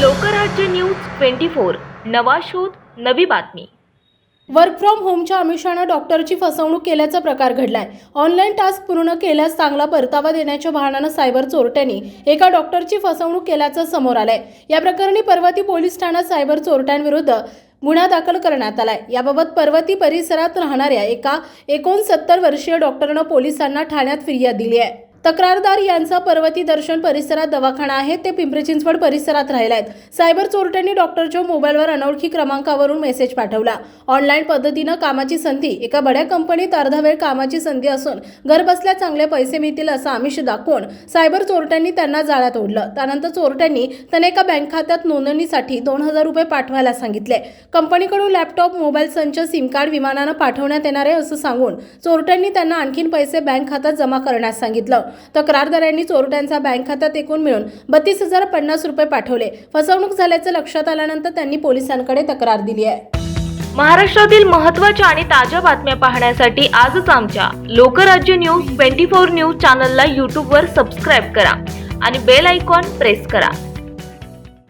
Lokrajya news twenty four. नवा शोध नवी बातमी. वर्क फ्रॉम होमच्या आमिषानं डॉक्टरची फसवणूक केल्याचा प्रकार घडलाय. ऑनलाईन टास्क पूर्ण केल्यास चांगला परतावा देण्याच्या बहाण्यानं सायबर चोरट्यांनी एका डॉक्टरची फसवणूक केल्याचं समोर आलंय. या प्रकरणी पर्वती पोलीस ठाण्यात सायबर चोरट्यांविरुद्ध गुन्हा दाखल करण्यात आलाय. याबाबत पर्वती परिसरात राहणाऱ्या एका एकोणसत्तर वर्षीय डॉक्टरनं पोलिसांना ठाण्यात फिर्याद दिली आहे. तक्रारदार यांचा पर्वती दर्शन परिसरात दवाखाना आहे. ते पिंपरी चिंचवड परिसरात राहिले आहेत सायबर चोरट्यांनी डॉक्टरच्या मोबाईलवर अनोळखी क्रमांकावरून मेसेज पाठवला. ऑनलाईन पद्धतीनं कामाची संधी एका बड्या कंपनीत अर्धा वेळ कामाची संधी असून घरबसल्या चांगले पैसे मिळतील असं आमिष दाखवून सायबर चोरट्यांनी त्यांना जाळ्यात ओढलं. त्यानंतर चोरट्यांनी त्यांना एका बँक खात्यात नोंदणीसाठी दोन हजार रुपये पाठवायला सांगितले. कंपनीकडून लॅपटॉप मोबाईल संच सिम कार्ड विमानानं पाठवण्यात येणार आहे असं सांगून चोरट्यांनी त्यांना आणखीन पैसे बँक खात्यात जमा करण्यास सांगितलं. तक्रारदारांनी चोरट्यांचा बँक खात्यात एकूण मिळून बत्तीस हजार पन्नास रुपये पाठवले. फसवणूक झाल्याचं लक्षात आल्यानंतर त्यांनी पोलिसांकडे तक्रार दिली आहे. महाराष्ट्रातील महत्त्वाच्या आणि ताज्या बातम्या पाहण्यासाठी आजच आमच्या Lokrajya news twenty four news चॅनलला यूट्यूबवर सबस्क्राईब करा आणि बेल आयकॉन प्रेस करा.